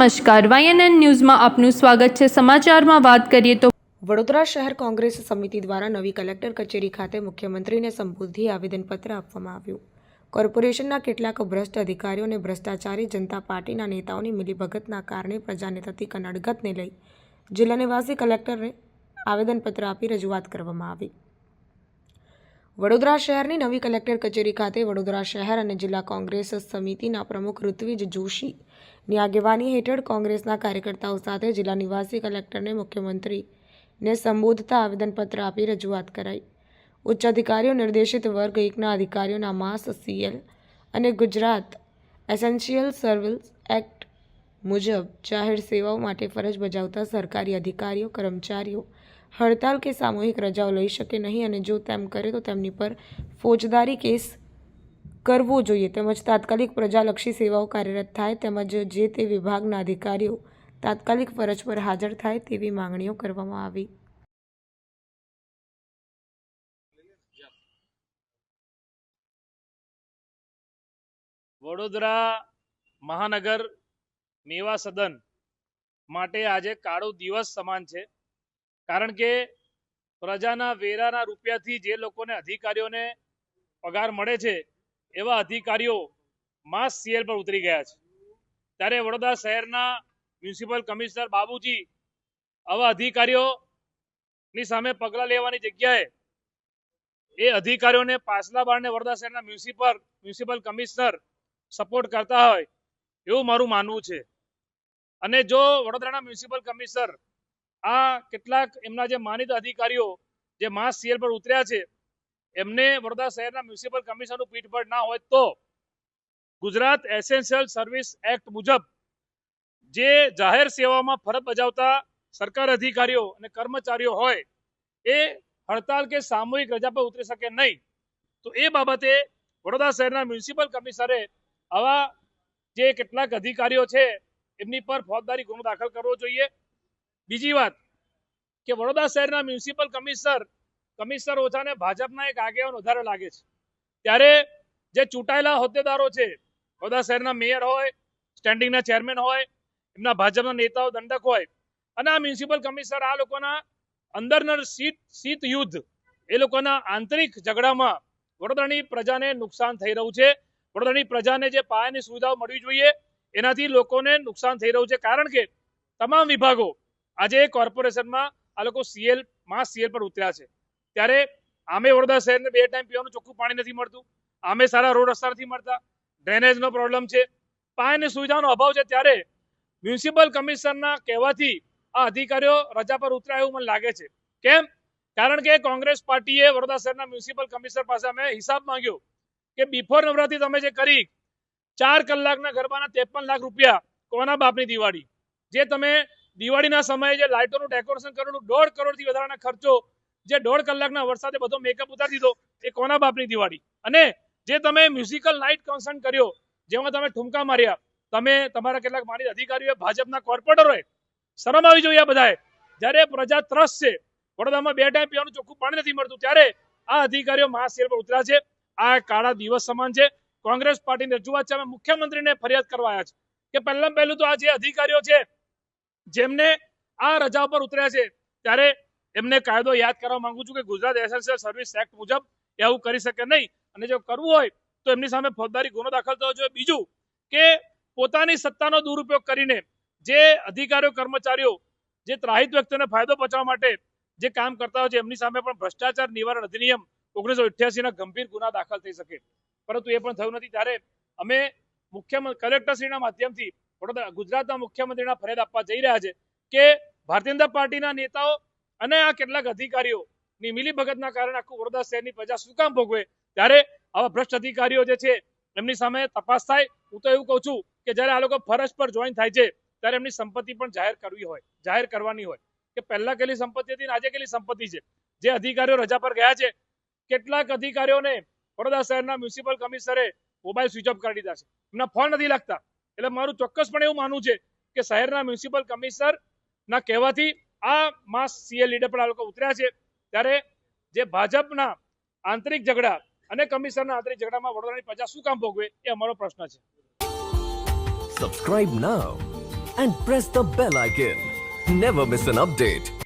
નમસ્કાર. વાયએનએન ન્યૂઝમાં આપનું સ્વાગત છે. સમાચારમાં વાત કરીએ તો વડોદરા શહેર કોંગ્રેસ સમિતિ દ્વારા નવી કલેક્ટર કચેરી ખાતે મુખ્યમંત્રીને સંબોધી આવેદનપત્ર આપવામાં આવ્યું. કોર્પોરેશનના કેટલાક ભ્રષ્ટ અધિકારીઓ અને ભ્રષ્ટાચારી જનતા પાર્ટીના નેતાઓની મિલીભગતના કારણે પ્રજાને થતી કનડગતને લઈ જિલ્લા નિવાસી કલેક્ટરને આવેદનપત્ર આપી રજૂઆત કરવામાં આવી. વડોદરા શહેરની નવી કલેક્ટર કચેરી ખાતે વડોદરા શહેર અને જિલ્લા કોંગ્રેસ સમિતિના પ્રમુખ ઋત્વિજ જોશીની આગેવાની હેઠળ કોંગ્રેસના કાર્યકર્તાઓ સાથે જિલ્લા નિવાસી કલેક્ટરને મુખ્યમંત્રીને સંબોધતા આવેદનપત્ર આપી રજૂઆત કરાઈ. ઉચ્ચ અધિકારીઓ, નિર્દેશિત વર્ગ, એકના અધિકારીઓના માસ, સીએલ અને ગુજરાત એસેન્શિયલ સર્વિસ એક્ટ મુજબ જાહેર સેવાઓ માટે ફરજ બજાવતા સરકારી અધિકારીઓ, કર્મચારીઓ હડતાલ કે સામૂહિક રજાઓ લઈ શકે નહીં અને જો તેમ કરે તો તેમની પર ફોજદારી કેસ કરવો જોઈએ. તેમજ તાત્કાલિક પ્રજાલક્ષી સેવાઓ કાર્યરત થાય તેમજ જે તે વિભાગના અધિકારીઓ તાત્કાલિક ફરજ પર હાજર થાય તેવી માંગણીઓ કરવામાં આવી. વડોદરા મહાનગર મેવા સદન માટે આજે કાળો દિવસ સમાન છે. કારણ કે પ્રજાના વેરાના રૂપિયાથી જે લોકોને અધિકારીઓને પગાર મળે છે, એવા અધિકારીઓ માસ સીએલ પર ઉતરી ગયા છે. ત્યારે વડોદરા શહેરના મ્યુનિસિપલ કમિશનર બાબુજી આવા અધિકારીઓની સામે પગલાં લેવાની જગ્યાએ એ અધિકારીઓને પાછલા બારને વડોદરા શહેરના મ્યુનિસિપલ મ્યુનિસિપલ કમિશનર સપોર્ટ કરતા હોય એવું મારું માનવું છે. અને જો વડોદરાના મ્યુનિસિપલ કમિશનર આ કેટલાક એમના જે માનિત અધિકારીઓ જે માસ સીએલ પર ઉતર્યા છે, એમને વડોદરા શહેરના મ્યુનિસિપલ કમિશનરનું પીઠબળ ના હોય તો ગુજરાત એસેન્શિયલ સર્વિસ એક્ટ મુજબ જે જાહેર સેવામાં ફરજ બજાવતા સરકાર અધિકારીઓ અને કર્મચારીઓ હોય, એ હડતાલ કે સામૂહિક રજા પર ઉતરી શકે નહીં. તો એ બાબતે વડોદરા શહેરના મ્યુનિસિપલ કમિશનરે આવા જે કેટલાક અધિકારીઓ છે, એમની પર ફોજદારી ગુનો દાખલ કરવો જોઈએ. બીજી વાત કે વડોદરા શહેરના મ્યુનિસિપલ કમિશનર કમિશનર ઓછાને ભાજપના એક આગેવાન વધારે લાગે છે. ત્યારે જે ચૂંટાયેલા હોદ્દેદારો છે, વડોદરા શહેરના મેયર હોય, સ્ટેન્ડિંગના ચેરમેન હોય, એમના ભાજપના નેતાઓ, દંડક હોય, અને આ મ્યુનિસિપલ કમિશનર આ લોકોના અંદરના શીત શીત યુદ્ધ, એ લોકોના આંતરિક ઝઘડામાં વડોદરાની પ્રજાને નુકસાન થઈ રહ્યું છે. વડોદરાની પ્રજાને જે પાયાની સુવિધાઓ મળવી જોઈએ, એનાથી લોકોને નુકસાન થઈ રહ્યું છે. કારણ કે તમામ વિભાગો આજે કોર્પોરેશનમાં આ લોકો સીએલ, માં સીએલ પર ઉતર્યા છે. ત્યારે આમે વડોદરા શહેરને બે ટાઈમ પીવાનું ચોખ્ખું પાણી નથી મળતું. આમે સારા રોડ રસ્તા નથી મળતા. ડ્રેનેજનો પ્રોબ્લેમ છે. પાયાની સુવિધાનો અભાવ છે. ત્યારે મ્યુનિસિપલ કમિશનરના કહેવાથી આ અધિકારીઓ રજા પર ઉતર્યા એવું મને લાગે છે. કેમ? કારણ કે કોંગ્રેસ પાર્ટીએ વડોદરા શહેરના મ્યુનિસિપલ કમિશનર પાસે અમે હિસાબ માંગ્યો કે બિફોર નવરાત્રી તમે જે કરી, ચાર કલાકના ગરબાના ત્રેપન લાખ રૂપિયા કોના બાપની દિવાળી? જે તમે દિવાળીના સમયે જે લાઇટોનું ડેકોરેશન કરેલું, દોઢ કરોડથી વધારાના ખર્ચો જે દોઢ કલાકના વરસાદે બધો મેકઅપ ઉતારી દીધો, એ કોના બાપની દિવાળી? અને જે તમે મ્યુઝિકલ નાઇટ કોન્સર્ટ કર્યો, જેમાં તમે ઠુમકા માર્યા, તમે તમારા કેટલાક મારી અધિકારીઓએ ભાજપના કોર્પોરેટરોએ શરમ આવી જોઈએ બધાએ. જ્યારે પ્રજા ત્રસ્ત છે, વડોદરામાં બે ટાઈમ પીવાનું ચોખ્ખું પાણી નથી મળતું, ત્યારે આ અધિકારીઓ મહાશેર પર ઉતર્યા છે. આ કાળા દિવસ સમાન છે. કોંગ્રેસ પાર્ટીની રજૂઆત છે, અમે મુખ્યમંત્રીને ફરિયાદ કરવા આવ્યા છે. કે પહેલા પહેલું તો આ જે અધિકારીઓ છે જેમને આ રજા ઉપર ઉતર્યા છે, ત્યારે એમને કાયદો યાદ કરવા માંગુ છું કે ગુજરાત એસેન્શિયલ સર્વિસ એક્ટ મુજબ એવું કરી શકે નહીં. અને જો કરવું હોય, તો એમની સામે ફોજદારી ગુનો દાખલ થવો જોઈએ. બીજું કે પોતાની સત્તાનો દુરુપયોગ કરીને જે અધિકારીઓ, કર્મચારીઓ, જે ત્રાહિત વ્યક્તિઓને ફાયદો પહોંચવા માટે જે કામ કરતા હોય છે, એમની સામે પણ ભ્રષ્ટાચાર નિવારણ અધિનિયમ ઓગણીસો અઠ્યાસીના ગંભીર ગુના દાખલ થઈ શકે. પરંતુ એ પણ થયું નથી. ત્યારે અમે મુખ્ય કલેક્ટરશ્રીના માધ્યમથી વડોદરા, ગુજરાતના મુખ્યમંત્રીના ફરિયાદ આપવા જઈ રહ્યા છે કે ભારતીય જનતા પાર્ટીના નેતાઓ અને આ કેટલાક અધિકારીઓની મિલીભગતના કારણે આખું વડોદરા શહેરની પ્રજા શું કામ ભોગવે? ત્યારે આવા ભ્રષ્ટ અધિકારીઓ જે છે, એમની સામે તપાસ થાય. હું તો એવું કહું છું કે જ્યારે આ લોકો ફરજ પર જોઈન થાય છે, ત્યારે એમની સંપત્તિ પણ જાહેર કરવી હોય, જાહેર કરવાની હોય. કે પહેલા કેટલી સંપત્તિ હતી આજે કેટલી સંપત્તિ છે. જે અધિકારીઓ રજા પર ગયા છે, કેટલાક અધિકારીઓને વડોદરા શહેરના મ્યુનિસિપલ કમિશનરે મોબાઈલ સ્વિચ ઓફ કરી દીધા છે. એમના ફોન નથી લાગતા. એટલે મારું ચોક્કસપણે એવું માનવું છે કે શહેરના મ્યુનિસિપલ કમિશનર ના કહેવાથી આ માસ સીએ લીડર પર આ લોકો ઉતર્યા છે. ત્યારે જે ભાજપના આંતરિક ઝઘડા અને કમિશનરના આંતરિક ઝઘડામાં વડોદરાની પ્રજા શું કામ ભોગવે એ અમારો પ્રશ્ન છે. Subscribe now and press the bell icon never miss an update.